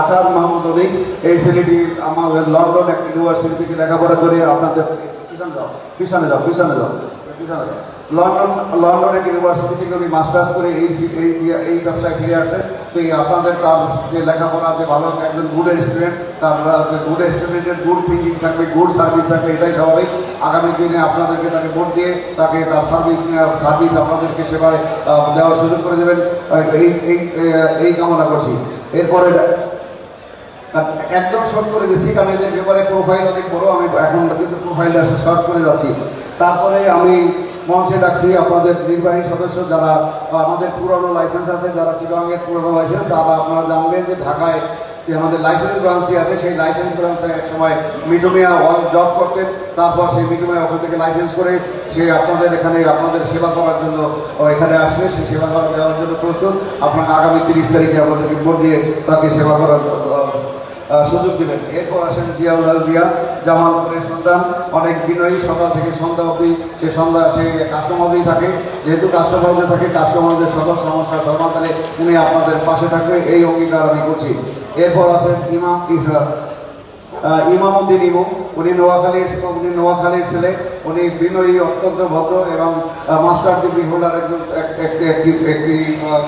আসাদ মাহমুদ অলি, এই ছেলেটি আমাদের লন্ডন এক ইউনিভার্সিটি থেকে লেখাপড়া করে আপনাদের পিছনে যাও পিছনে যাও পিছনে যাও পিছনে যাও। লন্ডন লন্ডন এক ইউনিভার্সিটি থেকে উনি মাস্টার্স করে এই এই ব্যবসায় ফিরে আসছে। তো এই আপনাদের তার যে লেখাপড়া, যে ভালো একজন গুড স্টুডেন্ট তার গুড স্টুডেন্টের গুড থিঙ্কিং থাকবে গুড সার্ভিস থাকবে, এটাই স্বাভাবিক। আগামী দিনে আপনাদেরকে তাকে ভোট দিয়ে তাকে তার সার্ভিস সার্ভিস আপনাদেরকে সেবায় দেওয়ার সুযোগ করে দেবেন। এই এই কামনা করছি। এরপরে একদম শর্ট করে দিচ্ছি, কারণ এদের ব্যাপারে প্রোফাইল অনেক বড়, আমি এখন কিন্তু প্রোফাইলটা শর্ট করে যাচ্ছি। তারপরে আমি মঞ্চে ডাকছি আপনাদের নির্বাহী সদস্য যারা, আমাদের পুরনো লাইসেন্স আছে, যারা শিলংয়ের পুরনো লাইসেন্স তারা আপনারা জানবেন যে ঢাকায় যে আমাদের লাইসেন্স ব্রাঞ্চটি আছে, সেই লাইসেন্স ব্রাঞ্চে এক সময় মিঠু মিয়া জব করতেন। তারপর সেই মিঠু মিয়া ওখান থেকে লাইসেন্স করে সে আপনাদের এখানে আপনাদের সেবা করার জন্য এখানে আসলে সে সেবা করা দেওয়ার জন্য প্রস্তুত। আপনাকে আগামী তিরিশ তারিখে আপনাদেরকে ভোট দিয়ে তাকে সেবা করার সুযোগ দেবেন। এরপর আসেন জিয়াউল হক জিয়া, জামালপুরের সন্তান। অনেক বিনয়ী, সকাল থেকে সন্ধ্যা অবধি সে সন্ধ্যা, সে কাস্টমারই থাকে। যেহেতু কাস্টমারজে থাকে কাস্টমারদের সকল সমস্যা সমাধানে উনি আপনাদের পাশে থাকবে, এই অঙ্গীকার আমি করছি। এরপর আছেন ইমাম ইহা আহ, ইমামউদ্দিন ইমু। উনি নোয়াখালীর উনি নোয়াখালীর ছেলে। উনি বিনয়ী অত্যন্ত ভদ্র এবং মাস্টার ডিগ্রি হোল্ডার একজন একটি একটি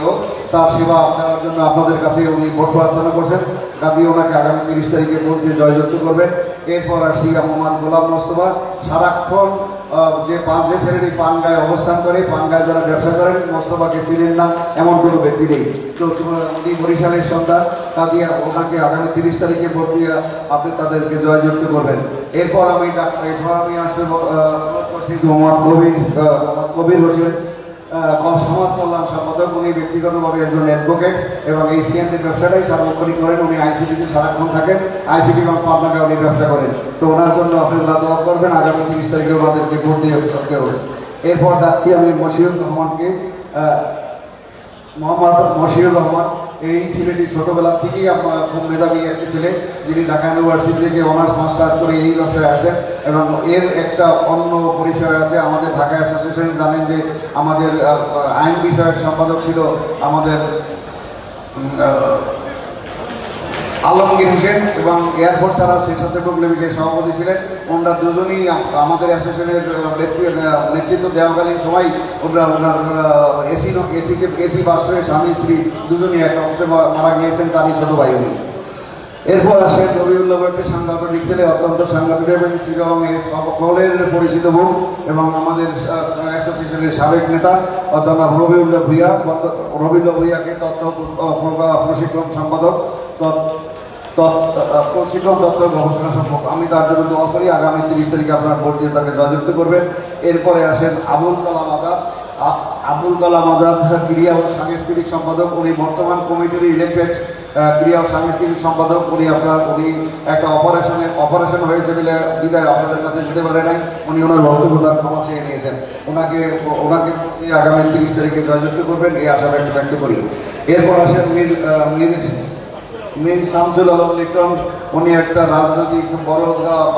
লোক। তার সেবা দেওয়ার জন্য আপনাদের কাছে উনি ভোট প্রার্থনা করছেন। কাজী ওনাকে আগামী তিরিশ তারিখে ভোট দিয়ে জয়যুক্ত করবেন এরপর আসি মোহাম্মদ গোলাম মোস্তফা সারাক্ষণ যে পান যে ছেলেটি পানগায় অবস্থান করে পানগায় যারা ব্যবসা করেন মোস্তফাকে চিনেন না এমন কোনো ব্যক্তি নেই। তো উনি বরিশালের সন্তান। কাদিয়া ওনাকে আগামী তিরিশ তারিখে ভোট দিয়ে আপনি তাদেরকে জয়যুক্ত করবেন। এরপর আমি এরপর আমি আসতে অনুরোধ করছি মোহাম্মদ কবির মোহাম্মদ কবির হোসেন সমাজ কল্যাণ সম্পাদক, উনি ব্যক্তিগতভাবে একজন অ্যাডভোকেট এবং এই সিএনডির ব্যবসাটাই সার্বক্ষণিক করেন, উনি আইসিটিতে সারাক্ষণ থাকেন আইসিটি এবং পাবনাকে উনি ব্যবসা করেন। তো ওনার জন্য আপনারা দোয়া করবেন, আগামী তিরিশ তারিখে ওনাদেরকে ভোট দিয়ে করবেন এরপর ডাকছি আমি মশিউর রহমানকে মোহাম্মদ মশিউর রহমান এই ছেলেটি ছোটবেলা থেকেই আপনার খুব মেধাবী একটি ছেলে, যিনি ঢাকা ইউনিভার্সিটি থেকে অনার্স মাস্টার্স করে এই ব্যবসায় আসেন এবং এর একটা অন্য পরিচয় আছে। আমাদের ঢাকা অ্যাসোসিয়েশন জানেন যে আমাদের আইন বিষয়ক সম্পাদক ছিল আমাদের আলমগীর হোসেন এবং এয়ারপোর্ট থানা স্বেচ্ছাসেবক লীগের সভাপতি ছিলেন। ওনারা দুজনেই আম- আমাদের অ্যাসোসিয়েশনের নেতৃ- নেতৃত্ব দেওয়াকালীন সময় ওনারা, ওনার এসি এসিকে এসি বাসের স্বামী, স্ত্রী দুজনেই অক্ষে মারা গিয়েছেন তারই ছোট ভাই উনি। এরপর আসে রবিউল্লাহ একটি সাংগঠনিক ছেলে, অত্যন্ত সাংগঠনিক এবং শিলং এর সকলের পরিচিত মুখ এবং আমাদের অ্যাসোসিয়েশনের সাবেক নেতা অধ্যাপক রবিউল্লাহ ভূঁইয়া রবিউল্লাহ ভূঁইয়াকে তথ্য প্রশিক্ষণ সম্পাদক প্রশিক্ষণ দপ্তর গবেষণা সম্পর্ক। আমি তার জন্য দোয়া করি, আগামী তিরিশ তারিখে আপনার ভোট দিয়ে তাকে জয়যুক্ত করবেন। এরপরে আসেন আবুল কালাম আজাদ। আবুল কালাম আজাদ ক্রিয়া ও সাংস্কৃতিক সম্পাদক। উনি বর্তমান কমিটির ইলেক্টেড ক্রিয়া ও সাংস্কৃতিক সম্পাদক। উনি আপনার, উনি একটা অপারেশনে, অপারেশন হয়েছে বলে বিদায় আপনাদের কাছে যেতে পারে নাই। উনি ওনার বক্তব্য ক্ষমা চেয়ে নিয়েছেন। ওনাকে ওনাকে আগামী তিরিশ তারিখে জয়যুক্ত করবেন, এই আশা ব্যক্ত ব্যক্ত করি। এরপর আসেন মীর মীর মীর শামসুল আলম লিটন, উনি একটা রাজনৈতিক বড়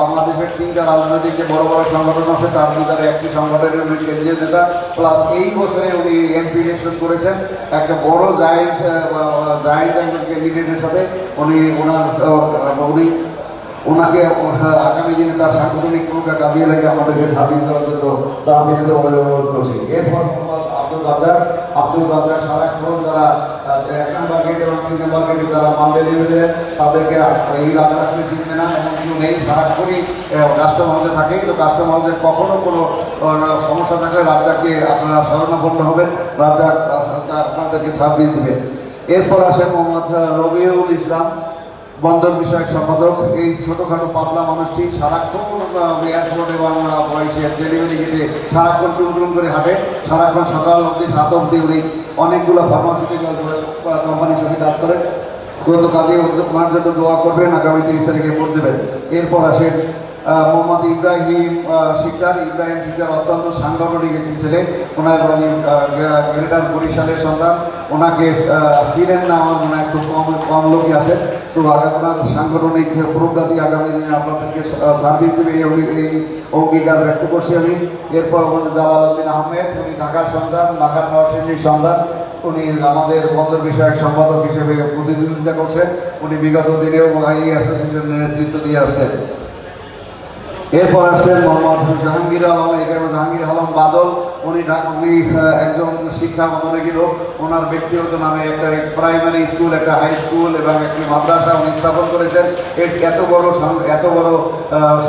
বাংলাদেশের তিনটা রাজনৈতিক যে বড় বড় সংগঠন আছে, তার ভিতরে একটি সংগঠনের উনি কেন্দ্রীয় নেতা প্লাস এই বছরে উনি এমপি ইলেকশন করেছেন। একটা বড় জায়েন্ট জায়েন্ট একজন ক্যান্ডিডেটের সাথে উনি ওনার উনি ওনাকে আগামী দিনে তার সাংগঠনিক ভূমিকা কাজিয়ে লাগে আমাদেরকে সার্ভিস দেওয়ার জন্য তার নিজেকে অনুরোধ করছি। এরপর মোহাম্মদ আব্দুল রাজাক আব্দুল রাজাক সারাক্ষণ যারা এক নম্বর গেট এবং তিন নম্বর গেটে যারা মামলে নেমে দেন তাদেরকে এই রাজাকে চিনবে না এমন কিছু নেই। সারাক্ষণই কাস্টম হাউসে থাকে কিন্তু কাস্টম হাউসে কখনো কোনো সমস্যা থাকলে রাজাকে আপনারা স্মরণাপন্ন হবেন। আহ, আপনাদেরকে সার্ভিস দেবেন এরপর আসেন মোহাম্মদ রবিউল ইসলাম বন্দর বিষয়ক সম্পাদক। এই ছোটোখাটো পাতলা মানুষটি সারাক্ষণ এয়ারপোর্ট এবং ডেলিভারি গেতে সারাক্ষণ টুম টুম করে হাঁটে। সারাক্ষণ সকাল অবধি সাত অবধি উনি অনেকগুলো ফার্মাসিউটিক্যাল কোম্পানির সাথে কাজ করে। গত কাজে ওনার জন্য দোয়া করবেন, আগামী তিরিশ তারিখে ভোট দেবেন। এরপর আসেন মোহাম্মদ ইব্রাহিম শিকদার। ইব্রাহিম শিকদার অত্যন্ত সাংগঠনিক একটি ছেলে। ওনার উনি গ্রেটার বরিশালের সন্তান। ওনাকে চিনেন না আমার মনে হয়, খুব কম কম লোকই আছে। তো আগামী ওনার সাংগঠনিক প্রজ্ঞাতি আগামী দিনে আপনাদেরকে সার্ভিস দেবে এই অঙ্গী- অঙ্গীকার ব্যক্ত করছি আমি। এরপর আমাদের জালাল উদ্দিন আহমেদ, উনি ঢাকার সন্তান, ঢাকার নরসিংহীর সন্তান। উনি আমাদের বন্দর বিষয়ক সম্পাদক হিসেবে প্রতিদ্বন্দ্বিতা করছেন। উনি বিগত দিনেও এই অ্যাসোসিয়েশনের নেতৃত্ব দিয়ে আসছেন। এরপর আসছেন মোহাম্মদ জাহাঙ্গীর আলম এখানে জাহাঙ্গীর আলম বাদল। উনি উনি একজন শিক্ষা মনোযোগী ওনার ব্যক্তিগত নামে একটা প্রাইমারি স্কুল একটা হাই স্কুল এবং একটি মাদ্রাসা উনি স্থাপন করেছেন। এর এত বড় এত বড়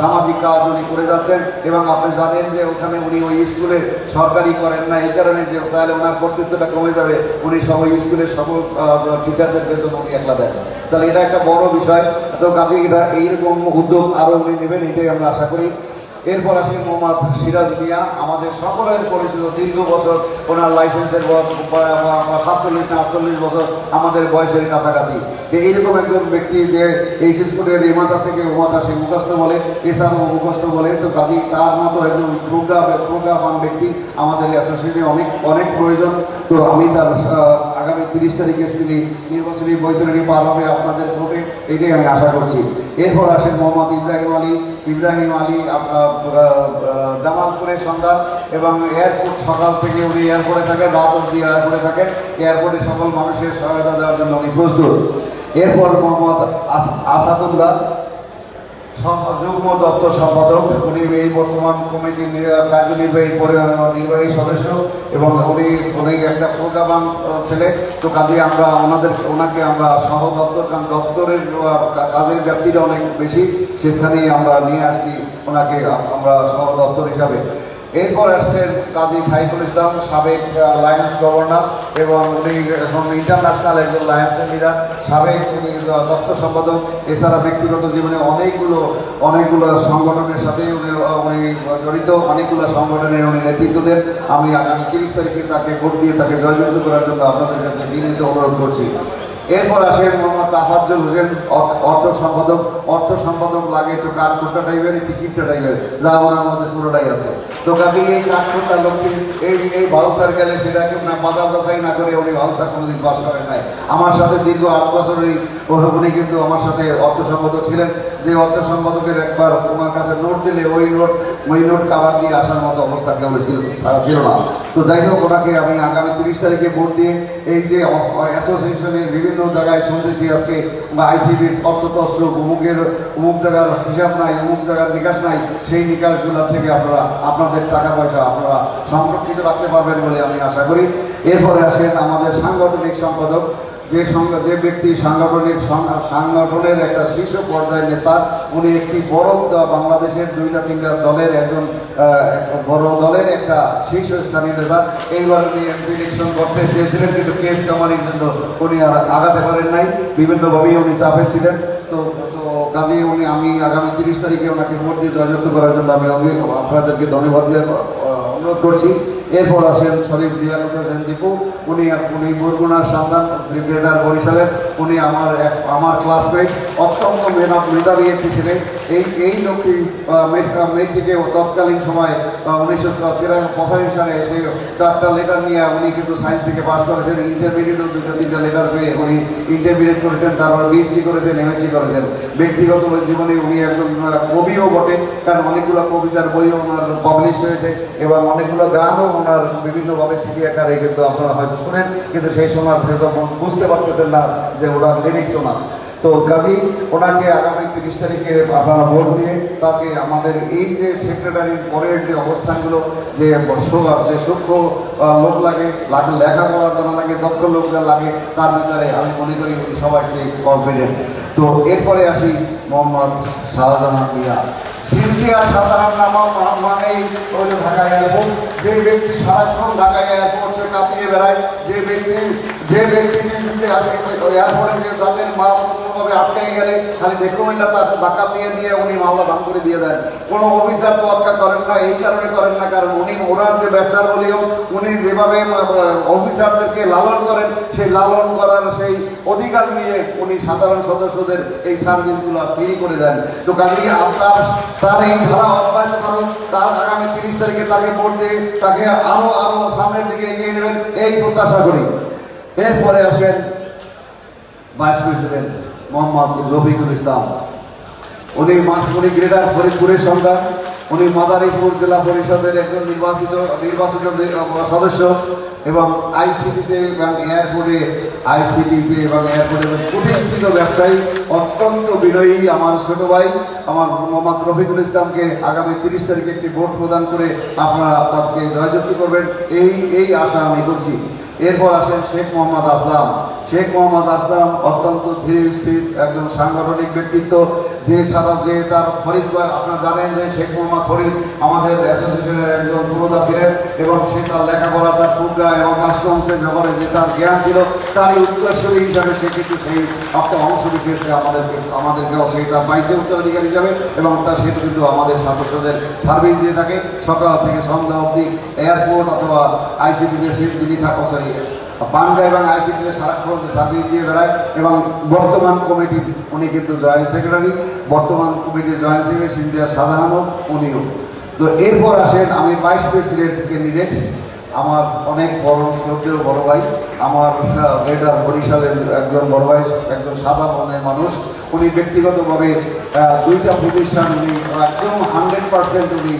সামাজিক কাজ উনি করে যাচ্ছেন এবং আপনি জানেন যে ওখানে উনি ওই স্কুলে সরকারি করেন না। এই কারণে যে তাহলে ওনার কর্তৃত্বটা কমে যাবে। উনি সব ওই স্কুলের সকল টিচারদের বেতন উনি একলা দেন। তাহলে এটা একটা বড় বিষয়। তো কাজে এটা এইরকম উদ্যোগ আরও উনি নেবেন, এটাই আমরা আশা করি। এরপর আসেন মোহাম্মদ সিরাজ মিয়া। আমাদের সকলের পরিচিত দীর্ঘ বছর ওনার লাইসেন্সের সাতচল্লিশ না আটচল্লিশ বছর আমাদের বয়সের কাছাকাছি। এইরকম একজন ব্যক্তি যে এই স্কুলের এমাতা থেকে ওমাতা সে মুখস্থ বলে এছাড়াও মুখস্থ বলে, তো কাজী তার মতো একজন প্রজ্ঞা প্রজ্ঞাবান ব্যক্তি আমাদের অ্যাসোসিয়েশনে অনেক অনেক প্রয়োজন। তো আমি তার আগামী তিরিশ তারিখে তিনি নির্বাচনী বৈতরণী পার হবে আপনাদের গ্রুপে এটাই আমি আশা করছি। এরপর আসেন মোহাম্মদ ইব্রাহিম আলী। ইব্রাহিম আলী জামালপুরের সন্ধ্যা এবং এয়ারপোর্ট সকাল থেকে উনি এয়ারপোর্টে থাকে, রাত অব্দি এয়ারপোর্টে থাকে। এয়ারপোর্টে সকল মানুষের সহায়তা দেওয়ার জন্য উনি প্রস্তুত। এরপর মোহাম্মদ আস- আসাদুল্লাহ যুগ্ম দপ্তর সম্পাদক উনি এই বর্তমান কমিটির কার্যনির্বাহী নির্বাহী সদস্য এবং উনি উনি একটা প্রোগ্রাম ছেলে তো কাজে আমরা ওনাদের ওনাকে আমরা সহ দপ্তর কারণ দপ্তরের কাজের ব্যাপ্তিটা অনেক বেশি। সেখানেই আমরা নিয়ে আসছি ওনাকে আমরা সহ দপ্তর হিসাবে। এরপর আসছেন কাজী সাইফুল ইসলাম, সাবেক লায়ন্স গভর্নর এবং উনি এখন ইন্টারন্যাশনাল একজন লায়ন্সের লিডার সাবেক উনি দপ্তর সম্পাদক। এছাড়া ব্যক্তিগত জীবনে অনেকগুলো অনেকগুলো সংগঠনের সাথে উনি উনি জড়িত। অনেকগুলো সংগঠনের উনি নেতৃত্ব দেন। আমি আগামী তিরিশ তারিখে তাকে ভোট দিয়ে তাকে জয়যুক্ত করার জন্য আপনাদের কাছে বিনীত অনুরোধ করছি। এরপর আসেন মোহাম্মদ তাফাজ্জল হোসেন, অর্থ- সম্পাদক। অর্থ সম্পাদক লাগে একটু কাঠখোট্টা টাইপের একটু কিপটা টাইপের যা ওনার মধ্যে পুরোটাই আছে। তো কাজে এই কাঠখোট্টা লোকটি, এই এই ভাউসার গেলে সেটাকে না, বাজার যাচাই না করে উনি ভাউসার কোনোদিন পাস করেন নাই। আমার সাথে দীর্ঘ আট বছরই ও- উনি কিন্তু আমার সাথে অর্থ সম্পাদক ছিলেন। যে অর্থ সম্পাদকের একবার ওনার কাছে নোট দিলে ওই নোট ওই নোট কাভার দিয়ে আসার মতো অবস্থা কেউ ছিল ছিল না। তো যাই হোক, ওনাকে আমি আগামী তিরিশ তারিখে ভোট দিয়ে এই যে অ্যাসোসিয়েশনের বিভিন্ন জায়গায় শুনতেছি আজকে আইসিবির অর্থতস্ত্র অমুকের, অমুক জায়গার হিসাব নাই, অমুক জায়গার নিকাশ নাই, সেই নিকাশগুলোর থেকে আপনারা, আপনাদের টাকা পয়সা আপনারা সংরক্ষিত রাখতে পারবেন বলে আমি আশা করি। এরপরে আসেন আমাদের সাংগঠনিক সম্পাদক যে যে ব্যক্তি সাংগঠনিক সাংগঠনের একটা শীর্ষ পর্যায়ের নেতা, উনি একটি বড় বাংলাদেশের দুইটা তিনটা দলের একজন বড় দলের একটা শীর্ষস্থানীয় নেতা। এইবার উনি এমপি ইলেকশন করতে চেয়েছিলেন, কিন্তু কেস কামারির জন্য উনি আর আগাতে পারেন নাই। বিভিন্নভাবেই উনি চাপে ছিলেন। তো তো কাজে উনি, আমি আগামী তিরিশ তারিখে ওনাকে ভোট দিয়ে জয়যুক্ত করার জন্য আমি আপনাদেরকে ধন্যবাদ অনুরোধ করছি। এরপর আসেন শরীফ দিয়ালু হোসেন দীপু। উনি উনি বরগুনার সন্তান ব্রিগেডার বরিশালের উনি আমার এক, আমার ক্লাসমেট অত্যন্ত মেধা, মেধাবী একটি ছেলে। এই এই লোকটি মেয়েটিকে তৎকালীন সময় উনিশশো পঁচাশি সালে এসে চারটা লেটার নিয়ে উনি কিন্তু সায়েন্স থেকে পাস করেছেন। ইন্টারমিডিয়েটও দুটো তিনটা লেটার পেয়ে উনি ইন্টারমিডিয়েট করেছেন, তারপর বিএসসি করেছেন এমএসসি করেছেন। ব্যক্তিগত জীবনে উনি একজন কবিও বটে, কারণ অনেকগুলো কবিতার বইও ওনার পাবলিশ হয়েছে এবং অনেকগুলো গানও ওনার বিভিন্নভাবে সিডি আকারে কিন্তু আপনারা হয়তো শুনেন, কিন্তু সেই সময় হয়তো বুঝতে পারতেছেন না যে ওনার লিরিক্স ওনার। তো কাজী, ওনাকে আগামী তিরিশ তারিখে আপনারা ভোট দিয়ে তাকে আমাদের এই যে সেক্রেটারির পরের যে অবস্থানগুলো, যে যে সূক্ষ্ম লোক লাগে লেখাপড়া জানা লাগে, দক্ষ লোক লাগে, তার ভিতরে আমি মনে করি উনি সবার সেই কনফিডেন্ট তো এরপরে আসি মোহাম্মদ শাহজাহান মিয়া। সিনথিয়া সাধারণ নামা মানে মানেই হল ঢাকা এয়ারপোর্ট। যে ব্যক্তি সারাক্ষণ ঢাকা এয়ারপোর্টে কাটিয়ে বেড়ায়, যে ব্যক্তি যে ব্যক্তি এয়ারপোর্টে যে তাদের মা কোনোভাবে আটকে গেলে খালি ডকুমেন্টটা তার ধাক্কা দিয়ে দিয়ে উনি মামলা দাম করে দিয়ে দেন। কোনো অফিসার তো অটকা করেন না, এই কারণে করেন না, কারণ উনি ওনার যে ব্যবসার বলিও উনি যেভাবে অফিসারদেরকে লালন করেন, সেই লালন করার সেই অধিকার নিয়ে উনি সাধারণ সদস্যদের এই সার্ভিসগুলো ফ্রি করে দেন। তো কাজে আপনার, তার এই ধারা অব্যাহত থাকুন তার আগামী তিরিশ তারিখে তাকে ভোট দিয়ে তাকে আরও আরও সামনের দিকে এগিয়ে নেবেন, এই প্রত্যাশা করি। এরপরে আসেন ভাইস প্রেসিডেন্ট মোহাম্মদ রফিকুল ইসলাম। উনি মা- উনি গ্রেটার ফরিদপুরের সন্তান উনি মাদারীপুর জেলা পরিষদের একজন নির্বাচিত নির্বাচিত সদস্য এবং আইসিটিতে এবং এয়ারপোর্টে, আইসিটিতে এবং এয়ারপোর্টে প্রতিষ্ঠিত ব্যবসায়ী, অত্যন্ত বিনয়ী আমার ছোট ভাই, আমার মোহাম্মদ রফিকুল ইসলামকে আগামী তিরিশ তারিখে একটি ভোট প্রদান করে আপনারা তাকে জয়যুক্ত করবেন। এই এই আশা আমি করছি। এরপর আসেন শেখ মোহাম্মদ আসলাম। শেখ মোহাম্মদ আসলাম অত্যন্ত ধীরে স্থির একজন সাংগঠনিক ব্যক্তিত্ব। যে ছাড়া যে তার ফরিদ আপনারা জানেন যে শেখ মোহাম্মদ ফরিদ আমাদের অ্যাসোসিয়েশনের একজন পুরোধা ছিলেন এবং সে তার লেখাপড়া, তার প্রজ্ঞা এবং কাস্টমসের ব্যাপারে যে তার জ্ঞান ছিল, তারই উত্তরসূরি হিসাবে সে কিন্তু সেই একটা অংশ বিশেষে আমাদেরকে, আমাদেরকেও সেই তার পাইছে উত্তরাধিকারী হিসাবে এবং তার সে কিন্তু আমাদের সদস্যদের সার্ভিস দিয়ে থাকে। সকাল থেকে সন্ধ্যা অবধি এয়ারপোর্ট অথবা আইসিটিতে সে যিনি থাকা পান্ডা এবং আইসিটিতে সারাক্ষণ সার্ভিস দিয়ে বেড়ায় এবং বর্তমান কমিটি, উনি কিন্তু জয়েন্ট সেক্রেটারি, বর্তমান কমিটির জয়েন্ট সেক্রেটারি সিন্ধিয়া শাহজাহানও উনিও। তো এরপর আসেন আমি ভাইস প্রেসিডেন্ট ক্যান্ডিডেট, আমার অনেক বড় শ্রদ্ধেয় বড় ভাই, আমার গ্রেটার বরিশালের একজন বড় ভাই, একজন সাদা মনের মানুষ উনি ব্যক্তিগতভাবে দুইটা প্রতিষ্ঠান উনি একদম হান্ড্রেড পার্সেন্ট উনি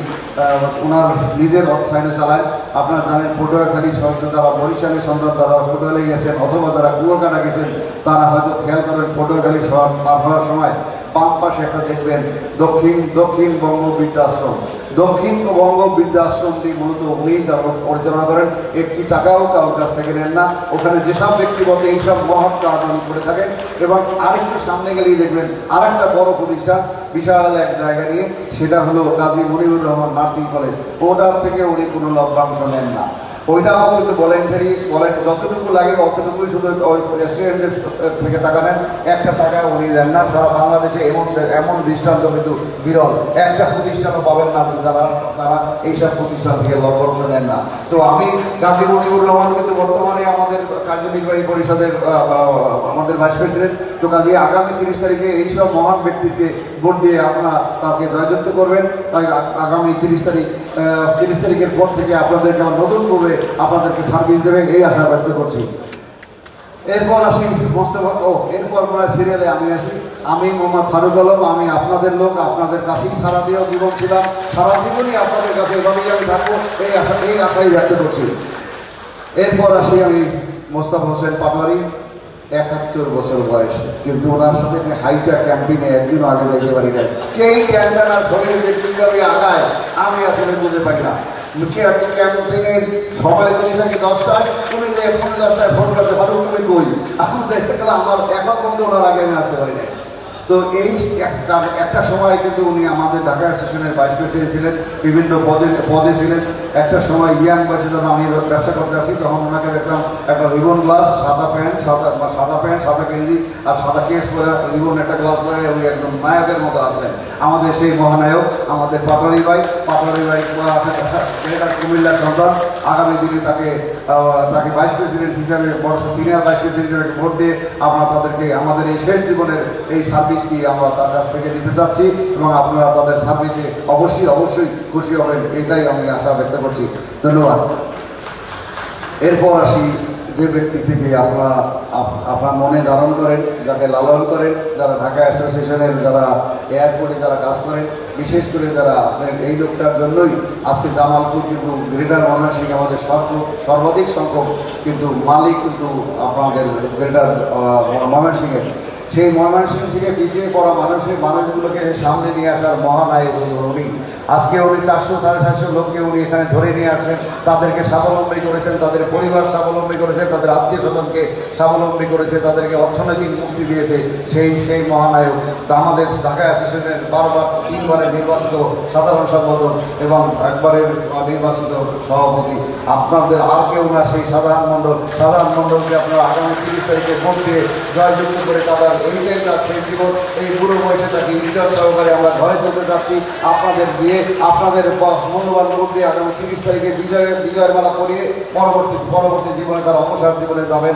ওনার নিজের অর্থায়নে চালায়। আপনারা জানেন পটুয়াখালী সহজ যারা বরিশালের সন্তান, তারা পটুয়ালে গেছেন অথবা যারা কুয়াকাটা গেছেন, তারা হয়তো খেয়াল করেন পটুয়াখালী শহর পার হওয়ার সময় বাম পাশে একটা দেখবেন দক্ষিণ দক্ষিণ বঙ্গ বৃদ্ধাশ্রম। দক্ষিণ বঙ্গ বৃদ্ধাশ্রমটি মূলত উনিশ পরিচালনা করেন। একটি টাকাও কারোর কাছ থেকে নেন না। ওখানে যেসব ব্যক্তিগত এইসব মহত্ব কাজ করে থাকেন এবং আরেকটু সামনে গেলেই দেখবেন আরেকটা বড় প্রতিষ্ঠান বিশাল এক জায়গা নিয়ে, সেটা হলো কাজী মনিবুর রহমান নার্সিং কলেজ। ওটার থেকে উনি কোনো লভ্যাংশ নেন না। ওইটাও কিন্তু ভলেন্টারি যতটুকু লাগে অতটুকুই শুধু ওই রেস্টুরেন্টের থেকে টাকা নেন। একটা টাকা উনি দেন না, সারা বাংলাদেশে এমন এমন দৃষ্টান্ত কিন্তু বিরল। একটা প্রতিষ্ঠানও পাবেন না যারা তারা এইসব প্রতিষ্ঠান থেকে লভ্যাংশ নেন না। তো আমি গাজী মনিবুর রহমান কিন্তু বর্তমানে আমাদের কার্যনির্বাহী পরিষদের আমাদের ভাইস প্রেসিডেন্ট। তো কাজে আগামী তিরিশ তারিখে এইসব মহান ব্যক্তিকে ভোট দিয়ে আপনারা তাকে জয়যুক্ত করবেন। তাই আগামী তিরিশ তারিখ তিরিশ তারিখের পর থেকে আপনাদেরকে আমার নতুন করে আপনাদেরকে সার্ভিস দেবেন, এই আশা ব্যক্ত করছি। এরপর আসি মোস্তফা, ও, এরপর প্রায় সিরিয়ালে আমি আসি। আমি মোহাম্মদ ফারুক আলম, আমি আপনাদের লোক, আপনাদের কাছেই সারা দিয়েও জীবন ছিলাম। সারা জীবনই আপনাদের কাছে এভাবেই আমি থাকব, এই আশা, এই আশাই ব্যক্ত করছি। এরপর আসি আমি মোস্তফা হোসেন পাটোয়ারি, একাত্তর বছর বয়স। কিন্তু ওনার সাথে আমি হাইটা ক্যাম্পিনে একদিনও আগে যাইতে পারি না কে ক্যাম্পেন আর শরীরে যে কীভাবে আগায়, আমি আসলে বুঝে পাই না। ক্যাম্পেইনের সময় যদি থাকে দশটায় উনি যে ফোনে দশটায় ফোন করতে পারো তুমি কই? আমি দেখতে গেলে আমার এখন পর্যন্ত ওনার আগে আমি আসতে পারি না তো এই একটা একটা সময় কিন্তু উনি আমাদের ঢাকা স্টেশনের ভাইস প্রেসিডেন্ট ছিলেন, বিভিন্ন পদে পদে ছিলেন। একটা সময় ইয়াং বয়সে যখন আমি ব্যবসা করতে আসি, তখন ওনাকে দেখলাম একটা রিবন গ্লাস সাদা প্যান্ট সাদা সাদা প্যান্ট সাদা গেঞ্জি আর সাদা কেস পরে রিবন একটা গ্লাস লাগে উনি একদম নায়কের মতো আসতেন আমাদের সেই মহানায়ক, আমাদের পাটোয়ারি ভাই পাটোয়ারি ভাই কুমিল্লার সন্তান, আগামী দিনে তাকে তাকে ভাইস প্রেসিডেন্ট হিসাবে, বড় সিনিয়র ভাইস প্রেসিডেন্ট ভোট দিয়ে আমরা তাদেরকে, আমাদের এই শেষ জীবনের এই সার্ভিসটি আমরা তার কাছ থেকে নিতে চাচ্ছি এবং আপনারা তাদের সার্ভিসে অবশ্যই অবশ্যই খুশি হবেন, এটাই আমি আশা ব্যক্ত করছি। ধন্যবাদ। এরপর আসি যে ব্যক্তি থেকে আপনারা আপনার মনে ধারণ করেন যাকে লালন করেন যারা ঢাকা অ্যাসোসিয়েশনের যারা এয়ারপোর্টে যারা কাজ করেন বিশেষ করে যারা আপনার এই লোকটার জন্যই আজকে জামালপুর কিন্তু গ্রেটার ময়মনসিংহ আমাদের সর্ব- সর্বাধিক সংখ্যক কিন্তু মালিক কিন্তু আপনাদের গ্রেটার ময়মনসিংহের সেই ময়মনসিংহ থেকে পিছিয়ে পড়া মানুষের মানুষগুলোকে সামনে নিয়ে আসার মহানায়ক উনি। আজকে উনি চারশো, সাড়ে চারশো লোককে উনি এখানে ধরে নিয়ে আসছেন। তাদেরকে স্বাবলম্বী করেছেন, তাদের পরিবার স্বাবলম্বী করেছে, তাদের আত্মীয় স্বজনকে স্বাবলম্বী করেছে, তাদেরকে অর্থনৈতিক মুক্তি দিয়েছে। সেই সেই মহানায়ক আমাদের ঢাকা অ্যাসোসিয়েশনের বারবার, তিনবারের নির্বাচিত সাধারণ সম্পাদক এবং একবারের নির্বাচিত সভাপতি। আপনাদের আর কেউ না সেই সাধারণ মণ্ডল। সাধারণ মণ্ডলকে আপনারা আগামী তিরিশ তারিখে ভোট দিয়ে জয়যুক্ত করে তাদের এই আমরা ঘরে তুলতে যাচ্ছি আপনাদের আপনাদের আগামী তিরিশ তারিখে মালা পরিয়ে পরবর্তী পরবর্তী জীবনে জীবনে যাবেন।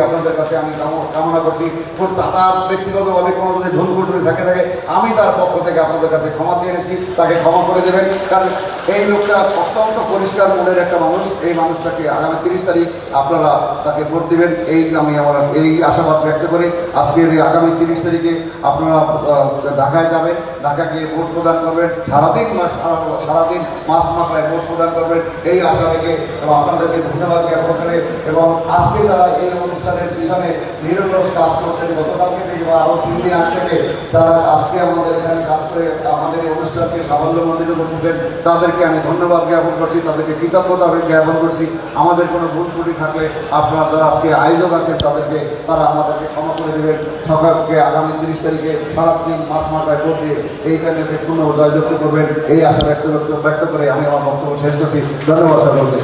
আপনাদের কাছে আমি কামনা করছি। তার ব্যক্তিগতভাবে আমি তার পক্ষ থেকে আপনাদের কাছে ক্ষমা চেয়ে এনেছি তাকে ক্ষমা করে দেবেন। কারণ এই লোকটা অত্যন্ত পরিষ্কার মনের একটা মানুষ। এই মানুষটাকে আগামী তিরিশ তারিখ আপনারা তাকে ভোট দিবেন। এই আমি আমার এই আশাবাদ ব্যক্ত করে। আজকের এই আগামী তিরিশ তারিখে আপনারা ঢাকায় যাবেন, ঢাকা গিয়ে ভোট প্রদান করবেন, সারাদিন সারাদিন মাস মাকড়ায় ভোট প্রদান করবেন, এই আশা রেখে এবং আপনাদেরকে ধন্যবাদ জ্ঞাপন করে। এবং আজকে তারা এই অনুষ্ঠানের পিছনে নিরলস কাজ করছেন। গতকালকে থেকে বা আরও তিন দিন আগ থেকে যারা আজকে আমাদের এখানে কাজ করে, আমাদের এই অনুষ্ঠানকে সাফল্যমণ্ডিত করতেছেন, তাদেরকে আমি ধন্যবাদ জ্ঞাপন করছি, তাদেরকে কৃতজ্ঞতা জ্ঞাপন করছি। আমাদের কোনো ভুল ত্রুটি থাকলে আপনারা যারা আজকে আয়োজক আছেন, তাদেরকে, তারা আমাদেরকে ক্ষমা করে দেবেন। সকালকে আগামী তিরিশ তারিখে সারাদিন মাস মাথায় ভোট দিয়ে এই প্যানেলকে পূর্ণ জয়যুক্ত করবেন। এই আশা ব্যক্ত ব্যক্ত করে আমি আমার বক্তব্য শেষ করছি। ধন্যবাদ সকলকে।